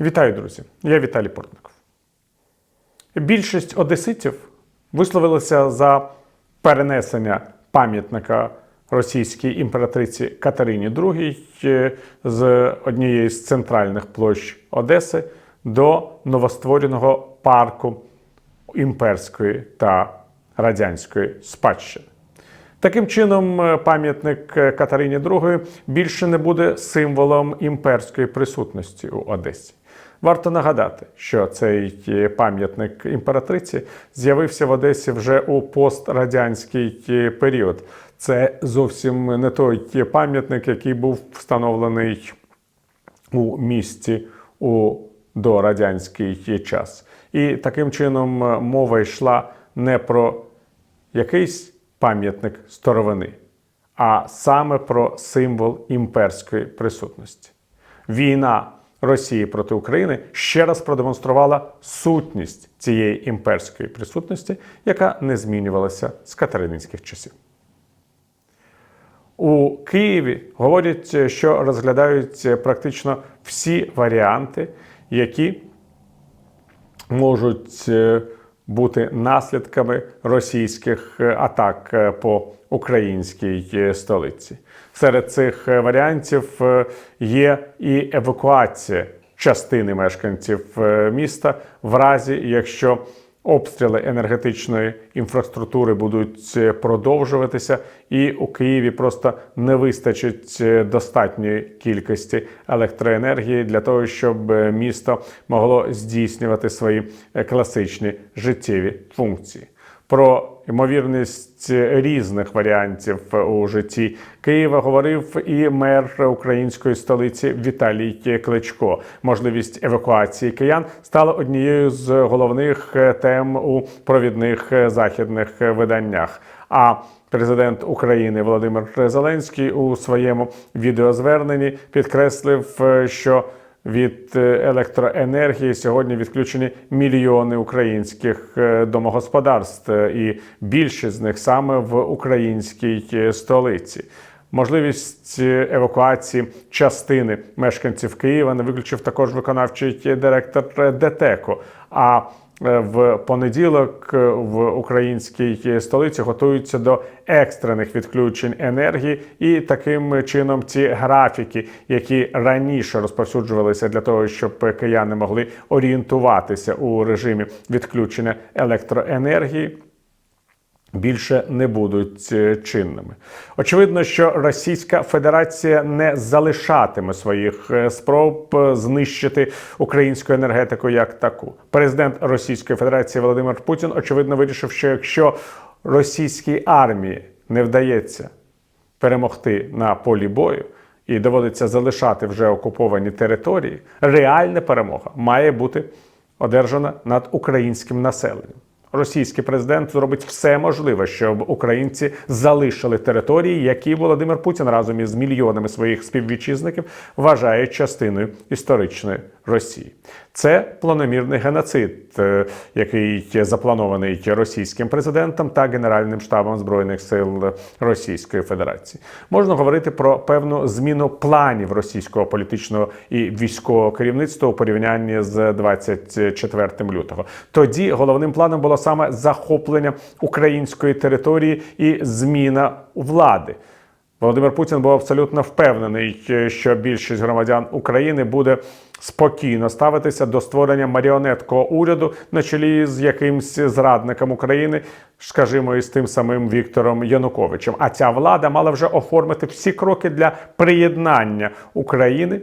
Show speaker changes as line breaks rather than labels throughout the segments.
Вітаю, друзі! Я Віталій Портников. Більшість одеситів висловилися за перенесення пам'ятника російській імператриці Катерині II е, з однієї з центральних площ Одеси до новоствореного парку імперської та радянської спадщини. Таким чином, е, пам'ятник е, Катерині II більше не буде символом імперської присутності у Одесі. Варто нагадати, що цей е, пам'ятник імператриці з'явився в Одесі вже у пострадянський е, період. Це зовсім не той пам'ятник, який був встановлений у місті у дорадянський час. І таким чином е, мова йшла не про якийсь пам'ятник старовини, а саме про символ імперської присутності. Війна Росії проти України ще раз продемонструвала сутність цієї імперської присутності, яка не змінювалася з катерининських часів. У Києві говорять, що розглядають практично всі варіанти, які можуть е, бути наслідками російських е, атак е, по українській е, столиці. Серед цих варіантів є і евакуація частини мешканців міста в разі, якщо обстріли енергетичної інфраструктури будуть е, продовжуватися, і у Києві просто не вистачить е, достатньої кількості електроенергії для того, щоб е, місто могло здійснювати свої класичні життєві функції. Про ймовірність різних варіантів у житті Києва говорив і мер української столиці Віталій Кличко. Можливість евакуації киян стала однією з головних тем у провідних західних виданнях. А президент України Володимир Зеленський у своєму відеозверненні підкреслив, що від е, електроенергії сьогодні відключені мільйони українських е, домогосподарств, е, і більшість з них саме в українській столиці. Можливість евакуації частини мешканців Києва не виключив також виконавчий директор ДТЕКО. А в понеділок е, в українській столиці готуються до екстрених відключень енергії, і таким чином ці графіки, які раніше розповсюджувалися для того, щоб кияни могли орієнтуватися у режимі відключення електроенергії більше не будуть е, чинними. Очевидно, що Російська Федерація не залишатиме своїх е, спроб е, знищити українську енергетику як таку. Президент Російської Федерації Володимир Путін очевидно вирішив, що якщо російській армії не вдається перемогти на полі бою. І доводиться залишати вже окуповані території. Реальна перемога має бути одержана над українським населенням. Російський президент зробить все можливе, щоб українці залишили території, які Володимир Путін разом із мільйонами своїх співвітчизників вважає частиною історичної Росії. Це планомірний геноцид, е, який запланований російським президентом та Генеральним штабом збройних сил Російської Федерації. Можна говорити про певну зміну планів російського політичного і військового керівництва у порівнянні з 24 лютого. Тоді головним планом було саме захоплення української території і зміна влади. Володимир Путін був абсолютно впевнений, що більшість громадян України буде спокійно ставитися до створення маріонеткого уряду на чолі з якимсь зрадником України, скажімо, із тим самим Віктором Януковичем. А ця влада мала вже оформити всі кроки для приєднання України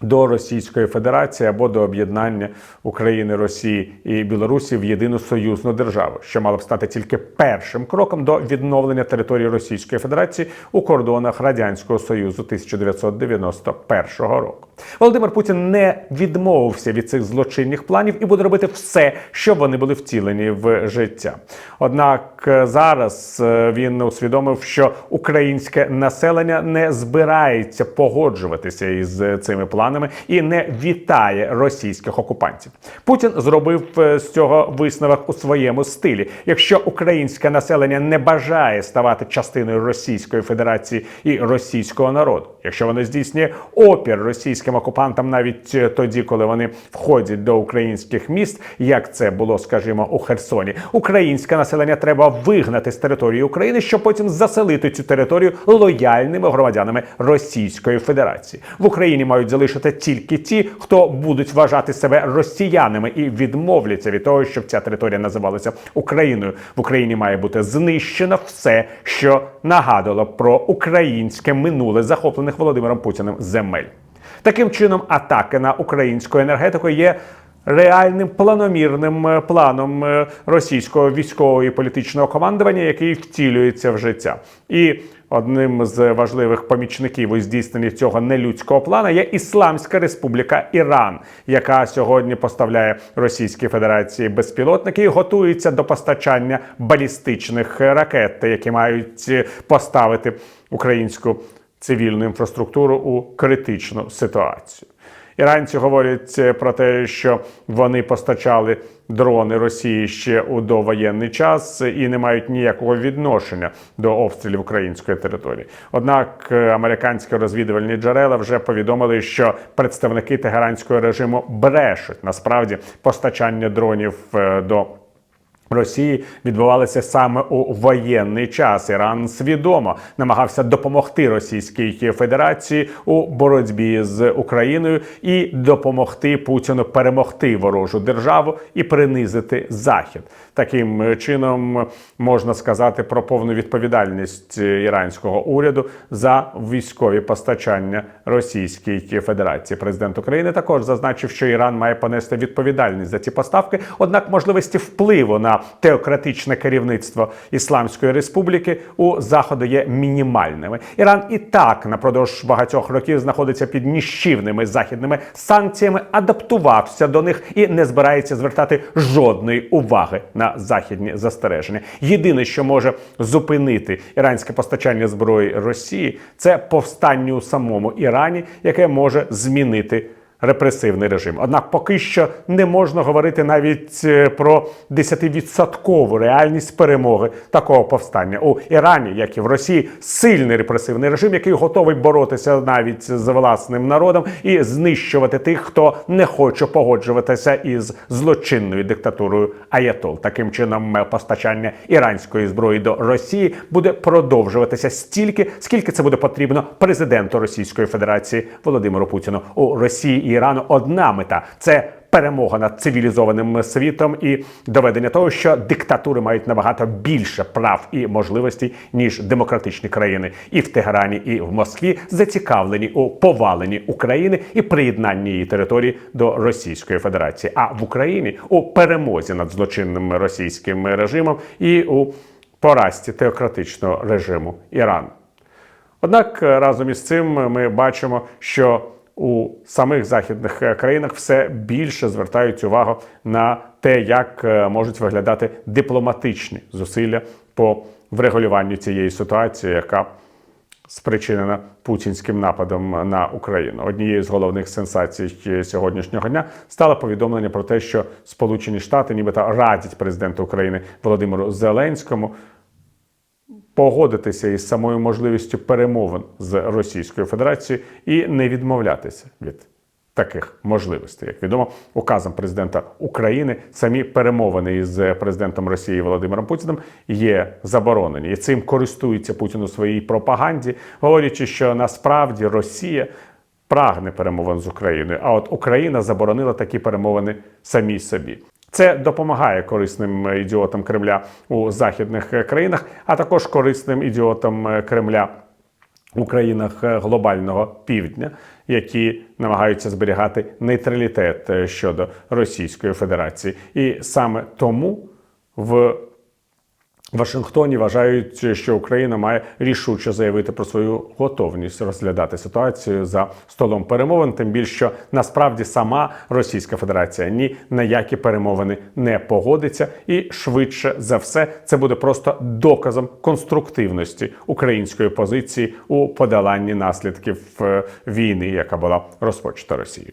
до Російської Федерації або до об'єднання України, Росії і Білорусі в єдину союзну державу, що мало б стати тільки першим кроком до відновлення території Російської Федерації у кордонах Радянського Союзу 1991 року. Володимир Путін не відмовився від цих злочинних планів і буде робити все, щоб вони були втілені в життя. Однак е, зараз е, він усвідомив, що українське населення не збирається погоджуватися із цими планами планами і не вітає російських окупантів. Путін зробив е, з цього висновок у своєму стилі. Якщо українське населення не бажає ставати частиною Російської Федерації і російського народу, якщо воно здійснює опір російським окупантам навіть е, тоді, коли вони входять до українських міст, як це було, скажімо, у Херсоні, українське населення треба вигнати з території України, щоб потім заселити цю територію лояльними громадянами Російської Федерації. В Україні мають залишити тільки ті, хто будуть вважати себе росіянами і відмовляться від того, щоб ця територія називалася Україною. В Україні має бути знищено все, що нагадувало про українське минуле захоплених Володимиром Путіним земель. Таким чином, атаки на українську енергетику є реальним планомірним е, планом е, російського військового і політичного командування, який втілюється в життя. І одним з важливих помічників у здійсненні цього нелюдського плана є Ісламська Республіка Іран, яка сьогодні поставляє Російській Федерації безпілотники і готується до постачання балістичних ракет, які мають поставити українську цивільну інфраструктуру у критичну ситуацію. Іранці говорять е, про те, що вони постачали дрони Росії ще у довоєнний час і не мають ніякого відношення до обстрілів української території. Однак е, американські розвідувальні джерела вже повідомили, що представники тегеранського режиму брешуть насправді постачання дронів е, до. Росії відбувалися саме у воєнний час. Іран свідомо намагався допомогти Російській Федерації у боротьбі з Україною і допомогти Путіну перемогти ворожу державу і принизити Захід. Таким чином можна сказати про повну відповідальність іранського уряду за військові постачання Російській Федерації. Президент України також зазначив, що Іран має понести відповідальність за ці поставки однак можливості впливу на теократичне керівництво Ісламської Республіки у заходу є мінімальними. Іран і так напродовж багатьох років знаходиться під ніщівними західними санкціями, адаптувався до них і не збирається звертати жодної уваги на західні застереження. Єдине, що може зупинити іранське постачання зброї Росії, це повстання у самому Ірані, яке може змінити репресивний режим. Однак поки що не можна говорити навіть е, про 10% реальність перемоги такого повстання у Ірані, як і в Росії, сильний репресивний режим, який готовий боротися навіть з власним народом і знищувати тих, хто не хоче погоджуватися із злочинною диктатурою Аятол. Таким чином, постачання іранської зброї до Росії буде продовжуватися стільки, скільки це буде потрібно президенту Російської Федерації Володимиру Путіну у Росії Ірану одна мета це. Перемога над цивілізованим світом і доведення того, що диктатури мають набагато більше прав і можливостей ніж демократичні країни, і в Тегерані, і в Москві зацікавлені у поваленні України і приєднанні її території до Російської Федерації, а в Україні у перемозі над злочинним російським режимом і у поразці теократичного режиму Ірану. Однак разом із цим ми бачимо, що у самих західних е, країнах все більше звертають увагу на те, як е, можуть виглядати дипломатичні зусилля по врегулюванню цієї ситуації, яка спричинена путінським нападом на Україну. Однією з головних сенсацій е, сьогоднішнього дня стало повідомлення про те, що Сполучені Штати, нібито радять президенту України Володимиру Зеленському погодитися із самою можливістю перемовин з Російською Федерацією і не відмовлятися від таких можливостей. Як відомо, указом президента України самі перемовини із президентом Росії Володимиром Путіним є заборонені, і цим користується Путін у своїй пропаганді, говорячи, що насправді Росія. Прагне перемовин з Україною, а от Україна заборонила такі перемовини самій собі. Це допомагає корисним ідіотам Кремля у західних країнах, а також корисним ідіотам Кремля у країнах глобального півдня, які намагаються зберігати нейтралітет щодо Російської Федерації. І саме тому в Вашингтоні вважають, що Україна має рішуче заявити про свою готовність розглядати ситуацію за столом перемовин. Тим більше що насправді сама Російська Федерація ні на які перемовини не погодиться, і швидше за все це буде просто доказом конструктивності української позиції у подоланні наслідків е, війни, яка була розпочата Росією.